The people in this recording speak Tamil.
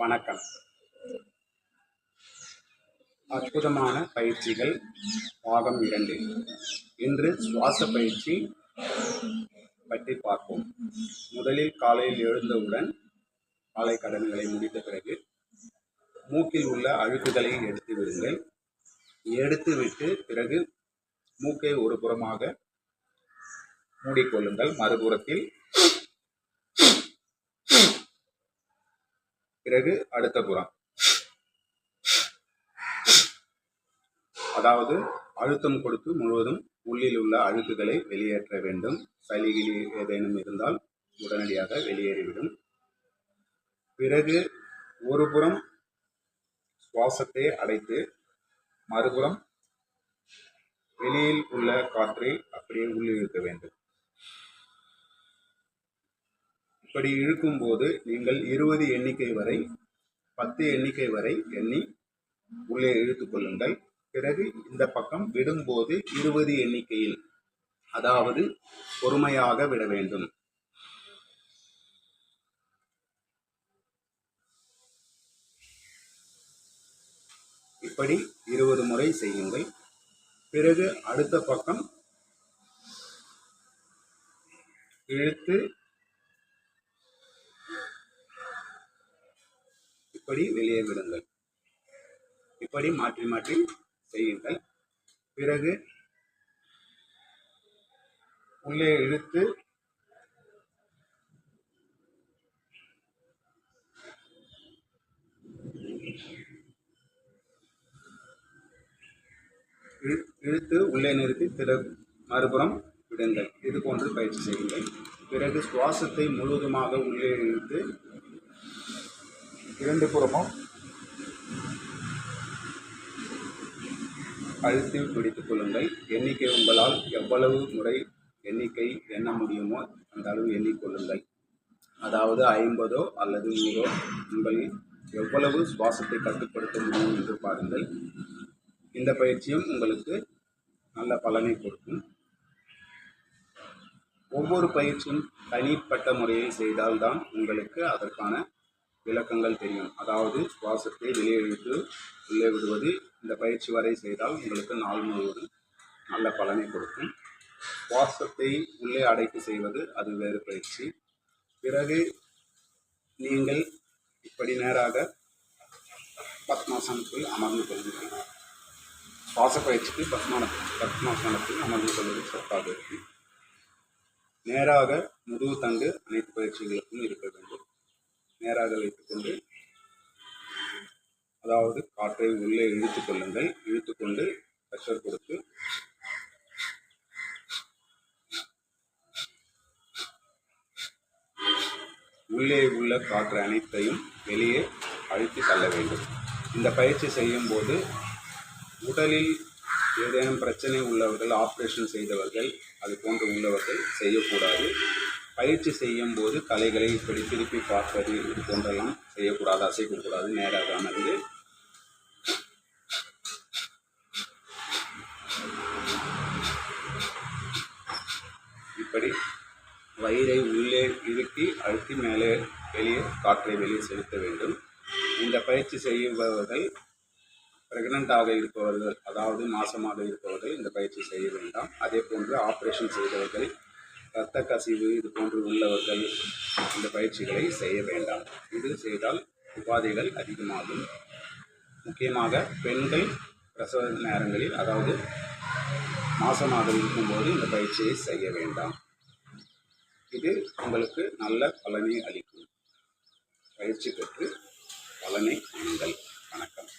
வணக்கம். அற்புதமான பயிற்சிகள் பாகம் இரண்டு. இன்று சுவாச பயிற்சி பற்றி பார்ப்போம். முதலில் காலையில் எழுந்தவுடன் காலை கடன்களை முடித்த பிறகு மூக்கில் உள்ள அழுக்குகளை எடுத்து விடுங்கள். எடுத்துவிட்டு பிறகு மூக்கை ஒரு புறமாக மூடிக்கொள்ளுங்கள். மறுபுறத்தில் பிறகு அடுத்த புறம் அதாவது அழுத்தம் கொடுத்து முழுவதும் உள்ளில் உள்ள அழுக்குகளை வெளியேற்ற வேண்டும். சளிகிளி ஏதேனும் இருந்தால் உடனடியாக வெளியேறிவிடும். பிறகு ஒரு புறம் சுவாசத்தை அடைத்து மறுபுறம் வெளியில் உள்ள காற்றை அப்படியே உள்ளிழுக்க வேண்டும் இப்படி இழுக்கும்போது நீங்கள் இருபது எண்ணிக்கை வரை பத்து எண்ணிக்கை வரை எண்ணி உள்ளே இழுத்து கொள்ளுங்கள். பிறகு இந்த பக்கம் விடும்போது இருபது எண்ணிக்கையில் அதாவது பொறுமையாக விட வேண்டும். இப்படி இருபது முறை செய்யுங்கள். பிறகு அடுத்த பக்கம் இழுத்து இப்படி வெளியே விடுங்கள். இப்படி மாற்றி மாற்றி செய்யுங்கள். பிறகு உள்ளே இழுத்து இழு- இழுத்து உள்ளே நிறுத்தி திற மறுபுறம் விடுங்கள். இது போன்று பயிற்சி செய்யுங்கள். பிறகு சுவாசத்தை முழுவதுமாக உள்ளே இழுத்து இரண்டு புறமும் அழுத்தில் பிடித்துக் கொள்ளுங்கள். எண்ணிக்கை உங்களால் எவ்வளவு முறை எண்ணிக்கை எண்ண முடியுமோ அந்த அளவு எண்ணிக்கொள்ளுங்கள் அதாவது ஐம்பதோ அல்லது நூறோ உங்களில் எவ்வளவு சுவாசத்தை கட்டுப்படுத்த முடியும் என்று பாருங்கள். இந்த பயிற்சியும் உங்களுக்கு நல்ல பலனை கொடுக்கும். ஒவ்வொரு பயிற்சியும் தனிப்பட்ட முறையில் செய்தால்தான் உங்களுக்கு அதற்கான விளக்கங்கள் தெரியும். அதாவது சுவாசத்தை வெளியே விட்டு உள்ளே விடுவது இந்த பயிற்சி வரை செய்தால் உங்களுக்கு நாள் முழுவதும் நல்ல பலனை கொடுக்கும். சுவாசத்தை உள்ளே அடைப்பு செய்வது அது வேறு பயிற்சி. பிறகு நீங்கள் இப்படி நேராக பத்மாசனத்தில் அமர்ந்து கொள்ளுங்கள். சுவாச பயிற்சிக்கு பத்மான பத்மாசனத்தில் அமர்ந்து கொள்வது சிறப்பாக இருக்கும். நேராக முதுகு தண்டு அனைத்து பயிற்சிகளுக்கும் இருக்க வேண்டும். நேராக வைத்துக்கொண்டு அதாவது காற்றை உள்ளே இழுத்துக் கொள்ளுங்கள். இழுத்துக்கொண்டு ப்ரெஷர் கொடுத்து உள்ளே உள்ள காற்று அனைத்தையும் வெளியே அழுத்தி தள்ள வேண்டும். இந்த பயிற்சி செய்யும் போது உடலில் ஏதேனும் பிரச்சனை உள்ளவர்கள் ஆப்ரேஷன் செய்தவர்கள் அது போன்று உள்ளவர்கள் செய்யக்கூடாது. பயிற்சி செய்யும் போது கலைகளை இப்படி திருப்பி பார்ப்பது இது போன்றெல்லாம் செய்யக்கூடாது அசைக்கக்கூடாது நேராக அமர்ந்து இப்படி வயிறை உள்ளே இறுக்கி அழுத்தி மேலே வெளியே காற்றை வெளியே செலுத்த வேண்டும். இந்த பயிற்சி செய்பவர்கள் பிரெக்னென்ட்டாக இருப்பவர்கள் அதாவது மாசமாக இருப்பவர்கள் இந்த பயிற்சி செய்ய வேண்டாம். அதே போன்று ஆப்ரேஷன் செய்தவர்கள் இரத்த கசிவு இது போன்று உள்ளவர்கள் இந்த பயிற்சிகளை செய்ய வேண்டாம். இது செய்தால் உபாதைகள் அதிகமாகும். முக்கியமாக பெண்கள் பிரசவ நேரங்களில் அதாவது மாசமாக இருக்கும்போது இந்த பயிற்சியை செய்ய வேண்டாம். இது உங்களுக்கு நல்ல பலனை அளிக்கும். பயிற்சி பெற்று பலனை நீங்கள் வணக்கம்.